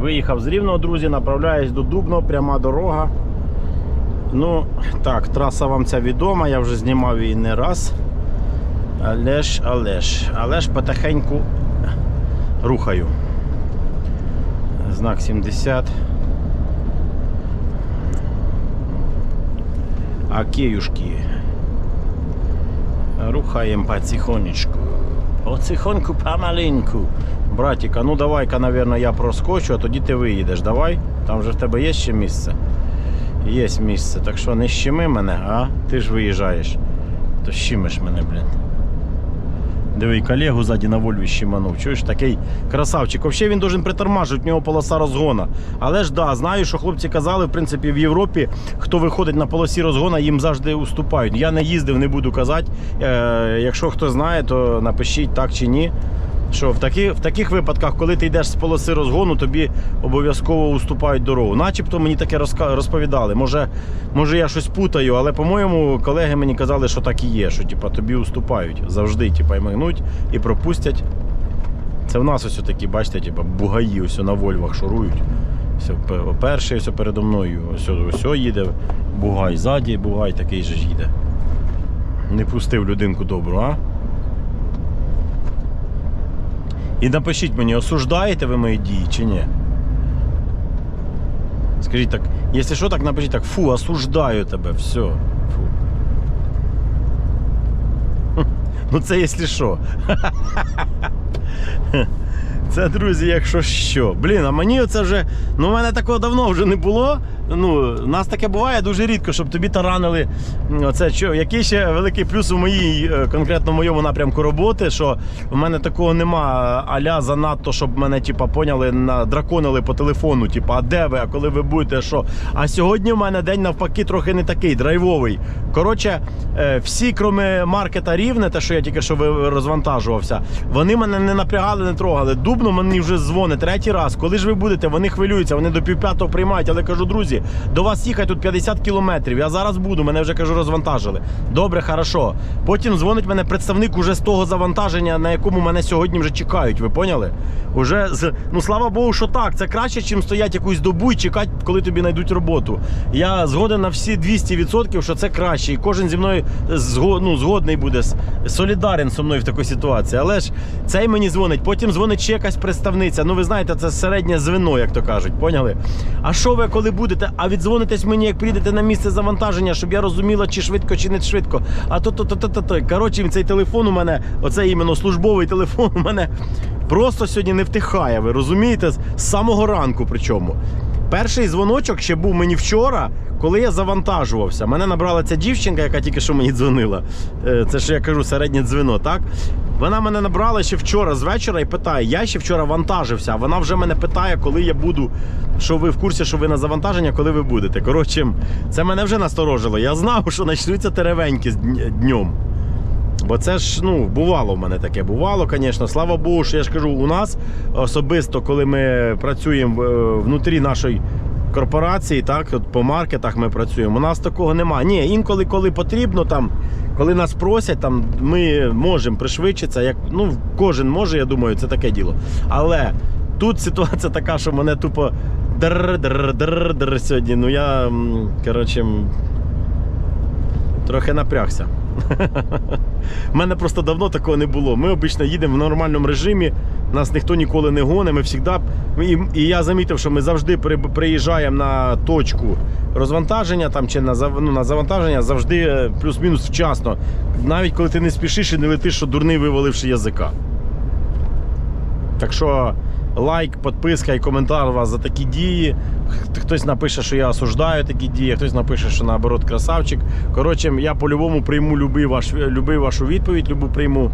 Виїхав з Рівного, друзі, направляюсь до Дубно, пряма дорога. Ну, так, траса вам ця відома, я вже знімав її не раз. Але ж, але ж, але ж потихеньку рухаю. Знак 70. А киюшки. Рухаємо потихонечку. Потихоньку, помаленьку. Братіка, ну давай-ка, наверное, я проскочу, а тоді ти виїдеш. Давай. Там же в тебе є ще місце. Є місце. Так що не щеми мене, а? Ти ж виїжджаєш. То щимиш мене, блін. Диви, колегу ззаді на Вольві щеманув. Чуєш, такий красавчик. Взагалі він должен притормажити, в нього полоса розгона. Але ж да, знаю, що хлопці казали, в принципі, в Європі, хто виходить на полосі розгона, їм завжди уступають. Я не їздив, не буду казати. Е, якщо хто знає, то напишіть так чи ні. Що в, такі, в таких випадках, коли ти йдеш з полоси розгону, тобі обов'язково уступають дорогу. Начебто мені таке розповідали. Може, може я щось путаю, але по-моєму колеги мені казали, що так і є, що типа, тобі уступають завжди, типа, і мигнуть і пропустять. Це в нас ось такі, бачите, типа, бугаї ось на Вольвах шурують. Все, пе- перший ось передо мною, ось, ось їде, бугай ззаді, бугай такий же ж їде. Не пустив людинку добру, а? І напишіть мені, осуждаєте ви мої дії чи ні? Скажіть так, якщо що, так напишіть так, фу, осуждаю тебе, все. Фу. Ну це якщо що. Це, друзі, якщо що. Блін, а мені оце вже. Ну, в мене такого давно вже не було. Ну, у нас таке буває дуже рідко, щоб тобі таранили. Оце що, який ще великий плюс у моїй, е, конкретно в моєму напрямку роботи, що в мене такого нема аля занадто, щоб мене, типа, поняли, драконили по телефону. Типа, а де ви, а коли ви будете, що? А сьогодні в мене день навпаки трохи не такий, драйвовий. Коротше, е, всі, кроме маркета рівне, те, що я тільки що розвантажувався, вони мене не напрягали, не трогали. Дубно мені вже дзвонить третій раз. Коли ж ви будете, вони хвилюються, вони до півп'ятого приймають. Але кажу, друзі, до вас їхати тут 50 кілометрів. Я зараз буду, мене вже кажу, розвантажили. Добре, хорошо. Потім дзвонить мене представник уже з того завантаження, на якому мене сьогодні вже чекають. Ви поняли? Уже з ну слава Богу, що так. Це краще, чим стоять якусь добу і чекати, коли тобі знайдуть роботу. Я згоден на всі 200%, що це краще. І кожен зі мною зго- ну, згодний буде солідарен зі мною в такій ситуації. Але ж цей мені дзвонить, потім дзвонить ще якась представниця. Ну ви знаєте, це середнє звено, як то кажуть. Поняли? А що ви коли будете? А віддзвонитесь мені, як прийдете на місце завантаження, щоб я розуміла, чи швидко, чи не швидко. А то то то то то то коротше, цей телефон у мене, оце іменно службовий телефон у мене просто сьогодні не втихає. Ви розумієте? З самого ранку. Причому. Перший дзвоночок ще був мені вчора, коли я завантажувався. Мене набрала ця дівчинка, яка тільки що мені дзвонила. Е, Це ж я кажу середнє дзвіно, так? Вона мене набрала ще вчора з вечора і питає: я ще вчора вантажився, а вона вже мене питає, коли я буду. Що ви в курсі, що ви на завантаження, коли ви будете. Коротше, це мене вже насторожило. Я знав, що почнуться теревеньки днем. Бо це ж ну бувало в мене таке. Бувало, звісно. Слава Богу, що я ж кажу, у нас особисто, коли ми працюємо е, внутрі нашої корпорації, так от по маркетах ми працюємо. У нас такого немає. Ні, інколи, коли потрібно, там, коли нас просять, там ми можемо пришвидшитися. Як ну кожен може, я думаю, це таке діло. Але тут ситуація така, що мене тупо др-др-др-др сьогодні. Ну я коротше. Трохи напрягся. У мене просто давно такого не було. Ми обично їдемо в нормальному режимі, нас ніхто ніколи не гоне. Ми завжди... І, я замітив, що ми завжди при- приїжджаємо на точку розвантаження там, чи на, ну, на завантаження завжди е, плюс-мінус вчасно. Навіть коли ти не спішиш і не летиш, що дурний виваливши язика. Так що лайк, підписка і коментар у вас за такі дії. Хтось напише, що я осуждаю такі дії, хтось напише, що наоборот красавчик. Коротше, я по-любому прийму любий ваш, любий вашу відповідь, любу прийму.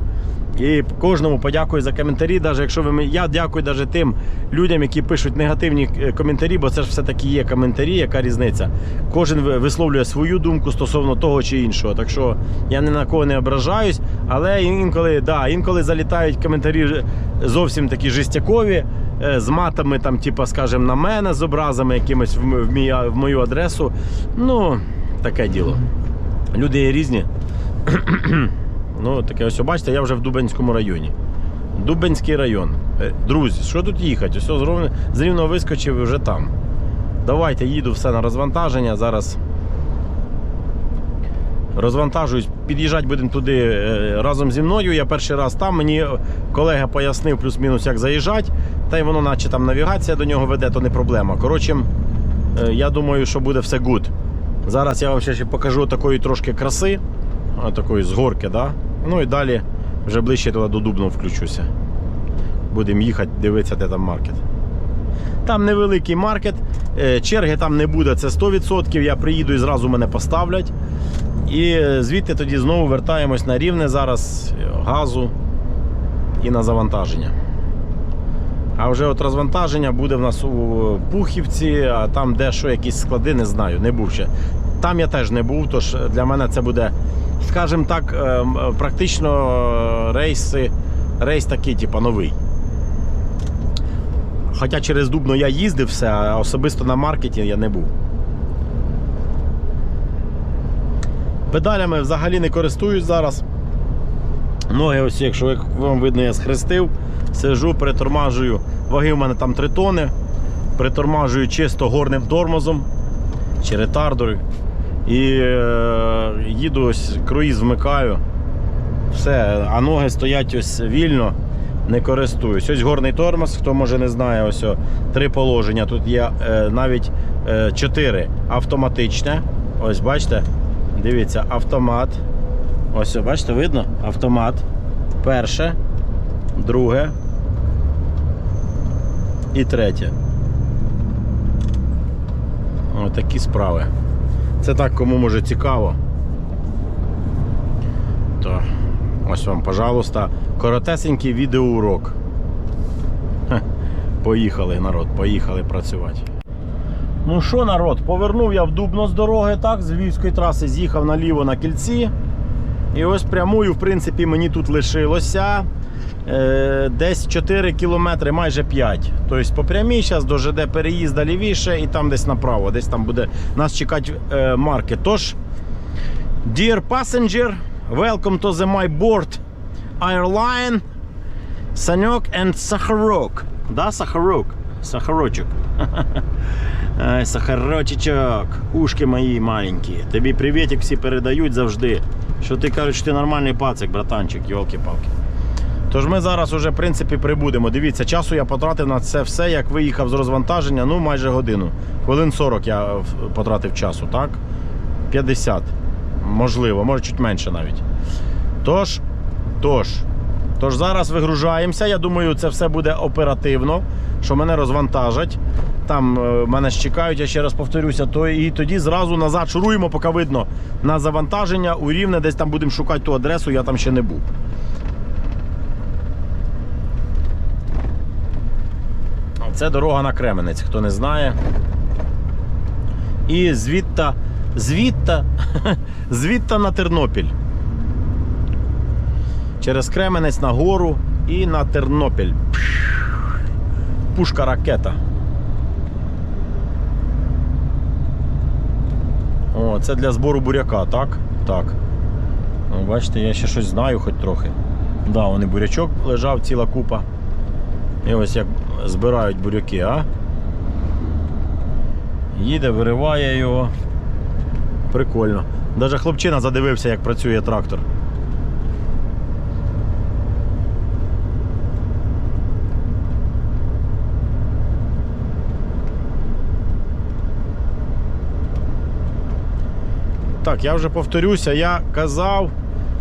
І кожному подякую за коментарі. Навіть якщо ви я дякую навіть тим людям, які пишуть негативні е, коментарі, бо це ж все-таки є коментарі, яка різниця. Кожен висловлює свою думку стосовно того чи іншого. Так що я ні на кого не ображаюсь, але інколи, да, інколи залітають коментарі зовсім такі жестякові. Е, З матами, там, типа, скажімо, на мене з образами якимось в, мій, в мою адресу. Ну, таке діло. Люди є різні. Ну, таке ось, бачите, я вже в Дубенському районі. Дубенський район. Е, Друзі, що тут їхати? Ось з Рівно- вискочив і вже там. Давайте їду все на розвантаження. Зараз розвантажуюсь, під'їжджати будемо туди е, разом зі мною. Я перший раз там. Мені колега пояснив плюс-мінус, як заїжджати. Та й воно, наче там навігація до нього веде, то не проблема. Коротше, е, я думаю, що буде все гуд. Зараз я вам ще покажу такої трошки краси, такої з горки, да? ну і далі вже ближче туди до Дубного включуся. Будемо їхати, дивитися, де там маркет. Там невеликий маркет, е, черги там не буде, це 100%. Я приїду і зразу мене поставлять. І е, звідти тоді знову вертаємось на рівне зараз е, газу і на завантаження. А вже от розвантаження буде в нас у Пухівці, а там де що, якісь склади, не знаю, не був ще. Там я теж не був, тож для мене це буде, скажімо так, е, практично рейси, рейс такий, типу, новий. Хоча через Дубно я їздив все, а особисто на маркеті я не був. Педалями взагалі не користуюсь зараз. Ноги, ось, якщо вам видно, я схрестив, сижу, притормажую. Ваги в мене там 3 тони. Притормажую чисто горним тормозом чи ретардою. І е, їду ось круїз вмикаю. Все, а ноги стоять ось вільно, не користуюсь. Ось горний тормоз, хто може не знає, ось три положення. Тут є е, навіть е, чотири автоматичне. Ось бачите, дивіться, автомат. Ось, бачите, видно? Автомат. Перше, друге і третє. Ось такі справи. Це так, кому може цікаво. То ось вам, пожалуйста, коротесенький відеоурок. Поїхали, народ, поїхали працювати. Ну що, народ, повернув я в Дубно з дороги, так, з Львівської траси з'їхав наліво на кільці. І ось прямую, в принципі, мені тут лишилося е, десь 4 кілометри, майже 5. Тобто по прямій зараз до ЖД переїзда лівіше і там десь направо, десь там буде нас чекати е, маркет. Тож, dear passenger, welcome to the my board airline Саньок and Сахарок. Да, Сахарок? Сахарочок. Ай, Сахарочечок, ушки мої маленькі. Тобі привітик всі передають завжди. Що ти кажеш, що ти нормальний пацик, братанчик, йолки-палки. Тож ми зараз уже, в принципі, прибудемо. Дивіться, часу я потратив на це все, як виїхав з розвантаження, ну майже годину. Хвилин 40 я е, потратив часу, так? 50. Можливо, може чуть менше навіть. Тож, тож, тож зараз вигружаємося. Я думаю, це все буде оперативно, що мене розвантажать. Там е, мене ж чекають, я ще раз повторюся, то і тоді зразу назад шуруємо, поки видно на завантаження у рівне, десь там будемо шукати ту адресу, я там ще не був. Це дорога на Кременець, хто не знає. І звідта, звідта, звідта на Тернопіль. Через Кременець на гору і на Тернопіль. Пушка ракета. О, це для збору буряка, так? Так. Ну, бачите, я ще щось знаю хоч трохи. Да, вони бурячок лежав ціла купа. І ось як збирають буряки, а? Їде, вириває його. Прикольно. Даже хлопчина задивився, як працює трактор. Так, я вже повторюся, я казав,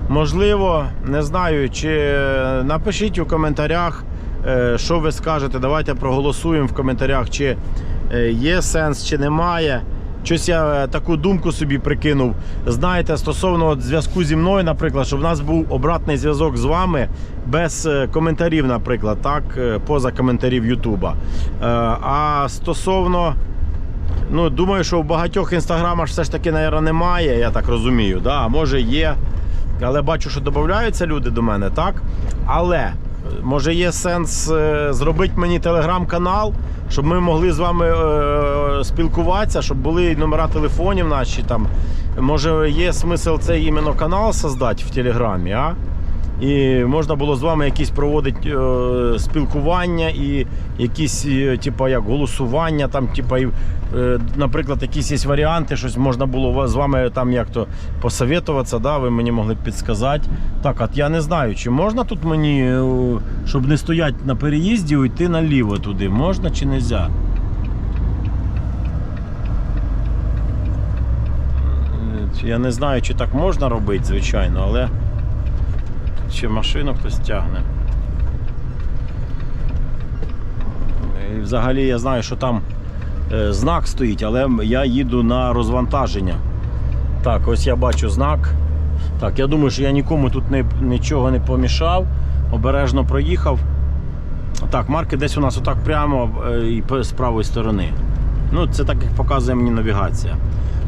можливо, не знаю, чи напишіть у коментарях, е, що ви скажете. Давайте проголосуємо в коментарях, чи е, є сенс, чи немає. Щось я е, таку думку собі прикинув. Знаєте, стосовно зв'язку зі мною, наприклад, щоб в нас був обратний зв'язок з вами без коментарів, наприклад, так, поза коментарів Ютуба. А стосовно. Ну, думаю, що в багатьох інстаграмах все ж таки, мабуть, немає, я так розумію. Да? Може є. Але бачу, що додаються люди до мене, так? Але Може є сенс е, зробити мені телеграм-канал, щоб ми могли з вами е, спілкуватися, щоб були номера телефонів наші там. Може є смисл цей іменно канал создати в Телеграмі, а? І можна було з вами якісь проводити е, спілкування і якісь, е, типа, як голосування, там, типа, і, е, наприклад, якісь є варіанти, щось можна було з вами там як то посоветуватися, да, ви мені могли б підсказати. Так, от я не знаю, чи можна тут мені, е, щоб не стояти на переїзді, йти наліво туди, можна чи не можна? Я не знаю, чи так можна робити, звичайно, але. Чи машину хтось тягне. І взагалі я знаю, що там е, знак стоїть, але я їду на розвантаження. Так, ось я бачу знак. Так, я думаю, що я нікому тут не, нічого не помішав. Обережно проїхав. Так, марки десь у нас отак прямо е, і з правої сторони. Ну, це так, як показує мені навігація.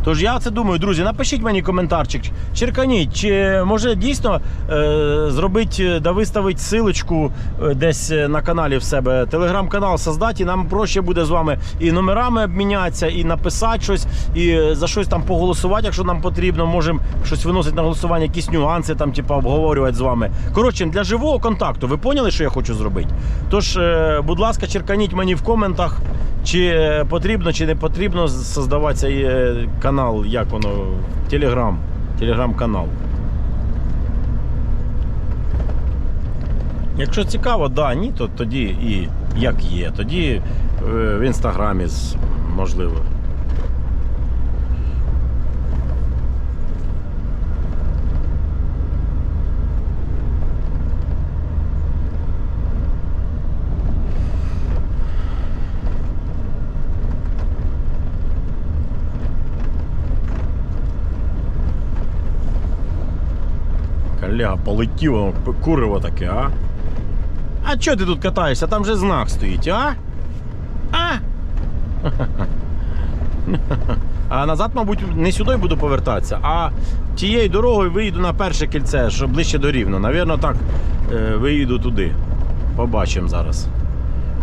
Тож я це думаю, друзі, напишіть мені коментарчик, черканіть, чи може дійсно е, зробити да виставити силочку е, десь е, на каналі в себе. Телеграм-канал создати, і нам проще буде з вами і номерами обмінятися, і написати щось, і е, за щось там поголосувати, якщо нам потрібно. Можемо щось виносити на голосування, якісь нюанси там, типу, обговорювати з вами. Коротше, для живого контакту. Ви поняли, що я хочу зробити? Тож, е, будь ласка, черканіть мені в коментах. Чи потрібно, чи не потрібно создавати цей е, канал, як воно, Телеграм, Телеграм-канал. Якщо цікаво, да, ні, то тоді і як є. Тоді е, в інстаграмі можливо. Коляга полетів, воно куриво таке, а? А чого ти тут катаєшся? Там же знак стоїть, а? А? А назад, мабуть, не сюди буду повертатися, а тією дорогою виїду на перше кільце, що ближче до рівно. Навірно, так е, виїду туди. Побачимо зараз.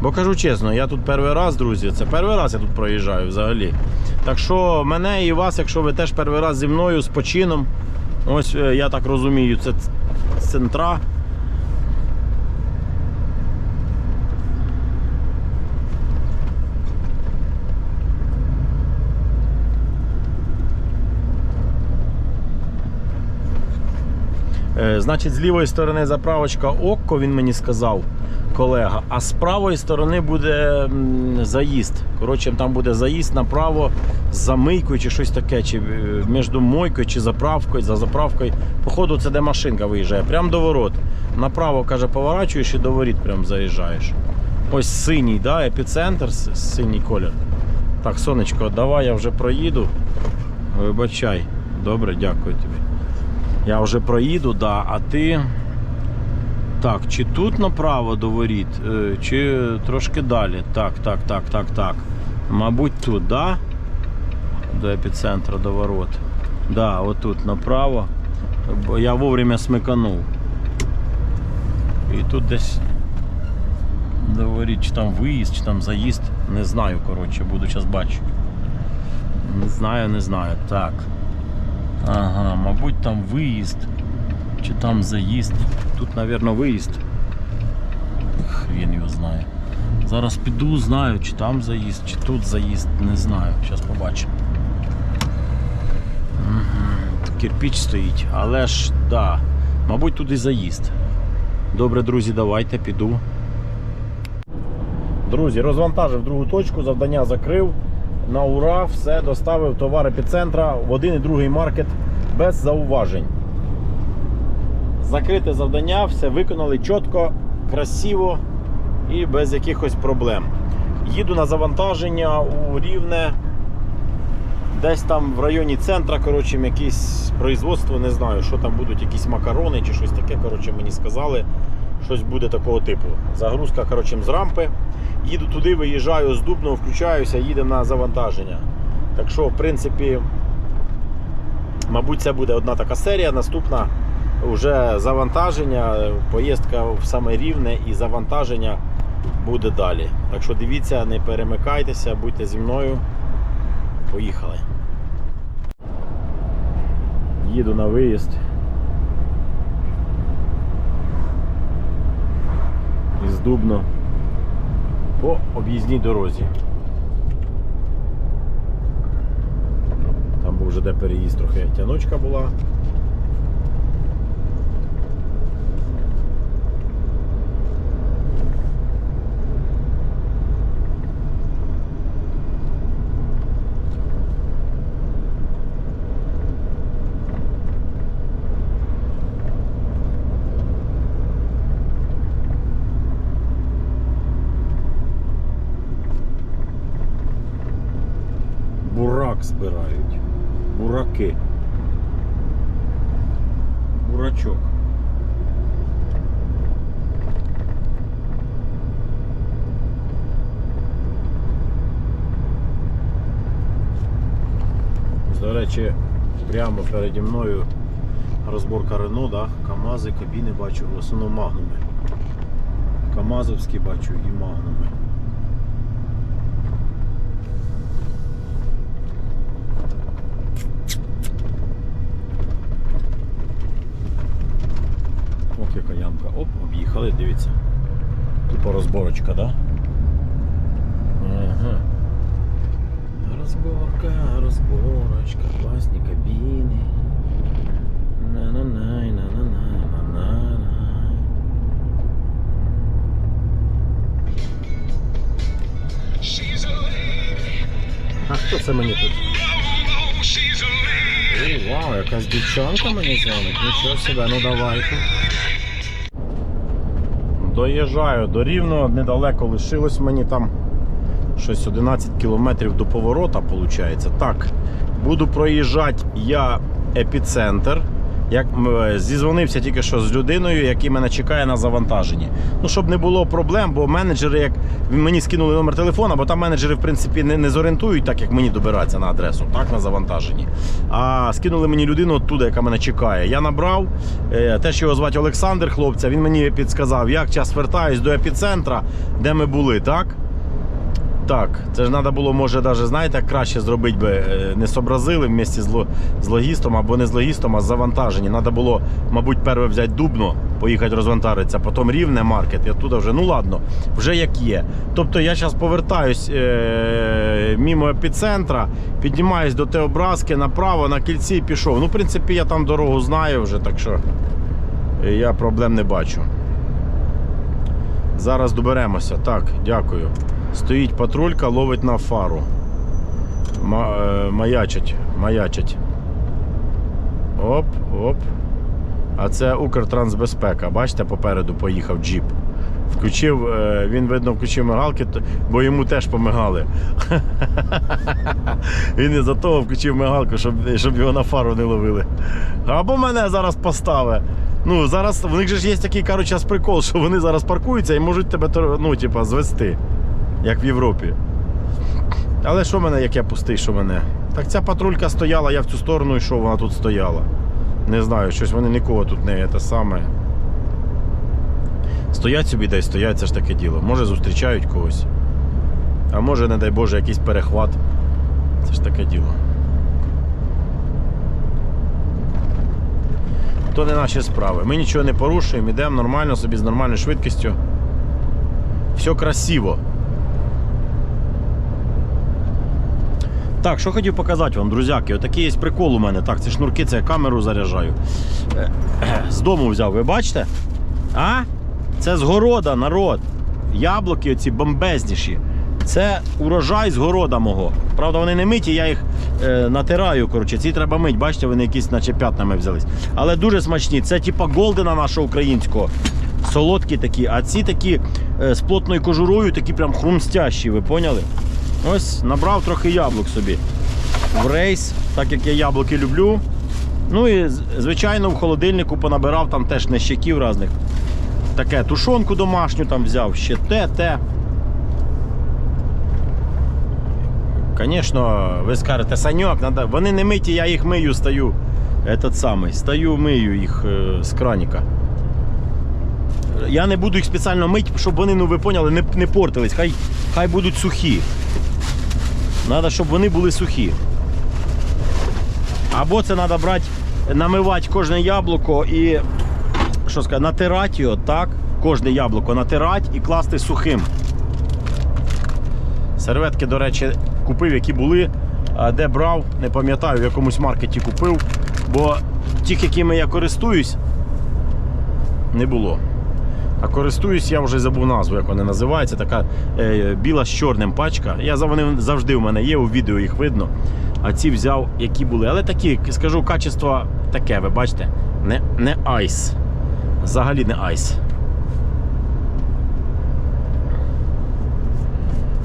Бо кажу чесно, я тут перший раз, друзі, це перший раз я тут проїжджаю взагалі. Так що мене і вас, якщо ви теж перший раз зі мною з почином, ось е, я так розумію, це центра. Значить, з лівої сторони заправочка Окко, він мені сказав, колега. А з правої сторони буде заїзд. Коротше, там буде заїзд направо з замийкою чи щось таке, чи е, між мойкою чи заправкою, за заправкою. Походу, це де машинка виїжджає, прямо до ворот. Направо, каже, поворачуєш і до воріт прям заїжджаєш. Ось синій, да, епіцентр, синій колір. Так, сонечко, давай я вже проїду. Вибачай. Добре, дякую тобі. Я вже проїду, да, а ти. Так, чи тут направо до воріт, е, чи трошки далі. Так, так, так, так, так. Мабуть, тут, да? До епіцентру, до ворот. Да, отут направо. Я вовремя смиканув. І тут десь до воріт, чи там виїзд, чи там заїзд. Не знаю, коротше, буду зараз бачити. Не знаю, не знаю. Так. Ага, мабуть, там виїзд. Чи там заїзд. Тут, мабуть, виїзд. Хрін його знає. Зараз піду, знаю, чи там заїзд, чи тут заїзд, не знаю. Зараз побачимо. Угу. Кирпіч стоїть, але ж, да, мабуть, туди заїзд. Добре, друзі, давайте піду. Друзі, розвантажив другу точку, завдання закрив. На ура, все, доставив товар епіцентра в один і другий маркет без зауважень. Закрите завдання, все виконали чітко, красиво і без якихось проблем. Їду на завантаження у рівне. Десь там в районі центра, коротше, якесь производство, не знаю, що там будуть, якісь макарони чи щось таке. Коротше, мені сказали, щось буде такого типу. Загрузка коротше, з рампи. Їду туди, виїжджаю з Дубного, включаюся, їдемо на завантаження. Так що, в принципі, мабуть, це буде одна така серія. Наступна вже завантаження, поїздка в саме рівне і завантаження буде далі. Так що дивіться, не перемикайтеся, будьте зі мною. Поїхали. Їду на виїзд. Із Дубно по об'їзній дорозі. Там був вже де переїзд, трохи тяночка була. Збирають. Бураки. Бурачок. До речі, прямо переді мною розборка Рено, да? КАМАЗи, кабіни бачу, в основному магнуми. КАМАЗовські бачу і магнуми. Якась дівчонка мені дзвонить. Нічого себе, ну давайте. Доїжджаю до Рівного, недалеко лишилось мені там щось 11 кілометрів до поворота, виходить. Так, буду проїжджати я епіцентр. Як м, зізвонився тільки що з людиною, який мене чекає на завантаженні. Ну, щоб не було проблем, бо менеджери, як мені скинули номер телефона, бо там менеджери, в принципі, не, не зорієнтують, так як мені добиратися на адресу, так, на завантаженні. А скинули мені людину оттуда, яка мене чекає. Я набрав, е, теж його звати Олександр, хлопця. Він мені підсказав, як час вертаюсь до епіцентра, де ми були, так? Так, це ж треба було, може, навіть, знаєте, краще зробити би, е, не зобразили в місті з, логістом або не з логістом, а з завантажені. Треба було, мабуть, перше взяти дубно, поїхати розвантажитися, потім рівне маркет, і оттуда вже, ну ладно, вже як є. Тобто я зараз повертаюсь е- мимо епіцентра, піднімаюсь до Теобразки направо, на кільці і пішов. Ну, в принципі, я там дорогу знаю вже, так що е, я проблем не бачу. Зараз доберемося. Так, дякую. Стоїть патрулька, ловить на фару. Е, маячить, маячить. Оп, оп. А це Укртрансбезпека. Бачите, попереду поїхав джіп. Включив, е, він, видно, включив мигалки, бо йому теж помигали. Він із-за того включив мигалку, щоб, щоб його на фару не ловили. Або мене зараз поставить. Ну, зараз в них же ж є такий коротше, прикол, що вони зараз паркуються і можуть тебе ну, типа, звести, як в Європі. Але що мене, як я пустий, що мене? Так ця патрулька стояла, я в цю сторону йшов, вона тут стояла. Не знаю, щось вони нікого тут не те саме. Стоять собі десь стоять, це ж таке діло. Може зустрічають когось. А може, не дай Боже, якийсь перехват. Це ж таке діло. То не наші справи. Ми нічого не порушуємо, йдемо нормально собі з нормальною швидкістю. Все красиво. Так, що хотів показати вам, друзяки, отакий є прикол у мене. Так, ці шнурки, це я камеру заряджаю. Е, З дому взяв, ви бачите? А? Це з города, народ. Яблуки оці бомбезніші. Це урожай з города мого. Правда, вони не миті, я їх е, натираю. Коротше, ці треба мить. Бачите, вони якісь наче п'ятнами взялись. Але дуже смачні. Це типа голдена нашого українського. Солодкі такі, а ці такі е, з плотною кожурою, такі прям хрумстящі, ви поняли? Ось набрав трохи яблук собі. В рейс, так як я яблуки люблю. Ну і звичайно в холодильнику понабирав там теж нещаків різних. Таке тушонку домашню там взяв, ще те, те. Звісно, ви скажете, Саньок, надо... вони не миті, я їх мию, стою этот самий, стою, мию їх е, з краніка. Я не буду їх спеціально мити, щоб вони, ну ви поняли, не, не портились. Хай, хай будуть сухі. Треба, щоб вони були сухі. Або це треба брати, намивати кожне яблуко і що сказати, натирати його, так? Кожне яблуко натирати і класти сухим. Серветки, до речі, купив, які були. Де брав, не пам'ятаю, в якомусь маркеті купив. Бо тих, якими я користуюсь, не було. А користуюсь, я вже забув назву, як вони називаються. Така е, біла з чорним пачка. Я вони завжди у мене є, у відео їх видно. А ці взяв, які були. Але такі, скажу, качество таке, ви бачите, не, не айс. Взагалі не айс.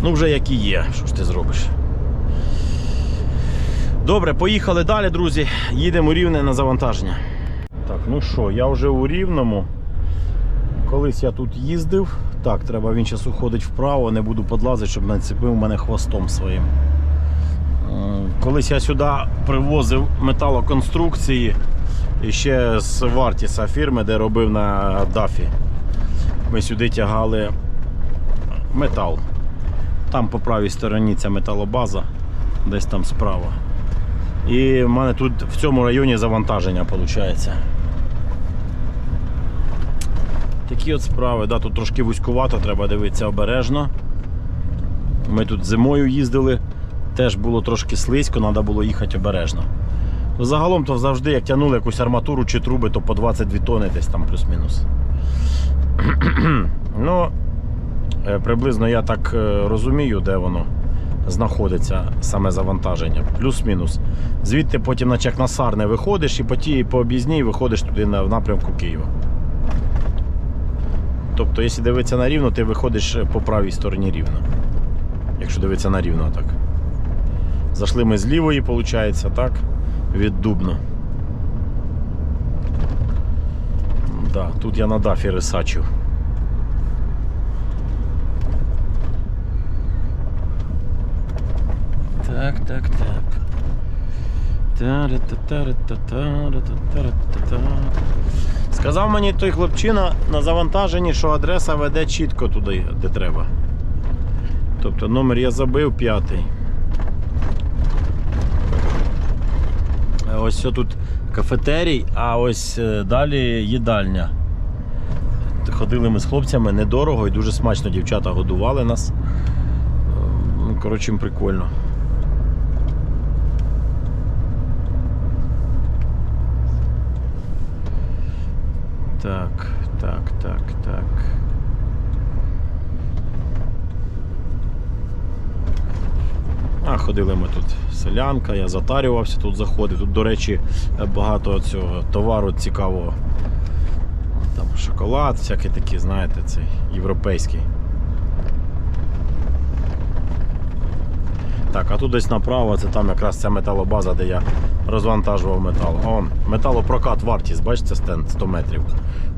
Ну, вже як і є, що ж ти зробиш. Добре, поїхали далі, друзі. Їдемо у рівне на завантаження. Так, ну що, я вже у рівному. Колись я тут їздив. Так, треба він зараз уходить вправо, не буду подлазити, щоб нацепив мене хвостом своїм. Колись я сюди привозив металоконструкції і ще з Вартіса фірми, де робив на Дафі. Ми сюди тягали метал. Там по правій стороні ця металобаза, десь там справа. І в мене тут в цьому районі завантаження виходить. Такі от справи. Да, тут трошки вузькувато, треба дивитися обережно. Ми тут зимою їздили, теж було трошки слизько, треба було їхати обережно. Ну, Загалом то завжди, як тягнули якусь арматуру чи труби, то по 22 тони десь там плюс-мінус. ну, е, приблизно я так е, розумію, де воно знаходиться, саме завантаження. Плюс-мінус. Звідти потім на Сарне виходиш і по тій по об'їзній виходиш туди в напрямку Києва. Тобто, якщо дивитися на рівно, ти виходиш по правій стороні рівно. Якщо дивитися на рівно, так. Зайшли ми з лівої, виходить, так? Від Дубно. Да, тут я на дафі рисачив. Так, так, так. Та-ра-та-та-ра-та-та-ра-та-та-ра-та-та. Сказав мені той хлопчина на завантаженні, що адреса веде чітко туди, де треба. Тобто номер я забив п'ятий. Ось тут кафетерій, а ось е, далі їдальня. Ходили ми з хлопцями недорого і дуже смачно дівчата годували нас. Е, ну, Коротше, прикольно. Так, так, так, так. А, ходили ми тут селянка, я затарювався, тут заходив. Тут, до речі, багато цього товару цікавого. Там шоколад, всякий такий, знаєте, цей європейський. Так, а тут десь направо, це там якраз ця металобаза, де я розвантажував метал. О, металопрокат вартість, бачите, стенд 100 метрів.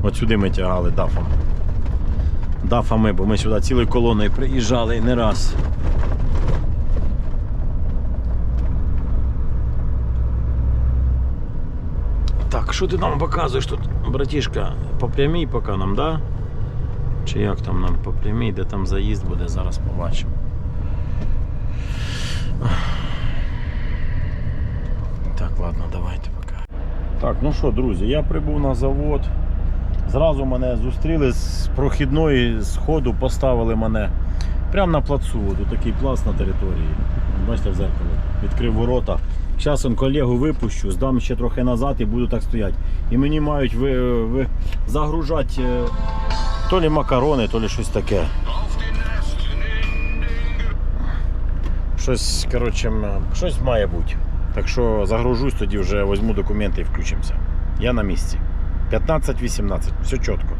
От сюди ми тягали дафом. Дафами, бо ми сюди цілою колоною приїжджали не раз. Так, що ти нам показуєш тут, братішка? По прямій поки нам, да? Чи як там нам по прямій, де там заїзд буде, зараз побачимо. Так, ладно, давайте поки. Так, ну що, друзі, я прибув на завод. Зразу мене зустріли з прохідної сходу, поставили мене прямо на плацу. Тут такий плац на території. Бачите, в зеркало. Відкрив ворота. Он колегу випущу, здам ще трохи назад і буду так стояти. І мені мають ви, ви, загружати е, то лі макарони, то лі щось таке. Щось, коротше, щось має бути. Так що загружусь, тоді вже візьму документи і включимося. Я на місці. 15-18, все чітко.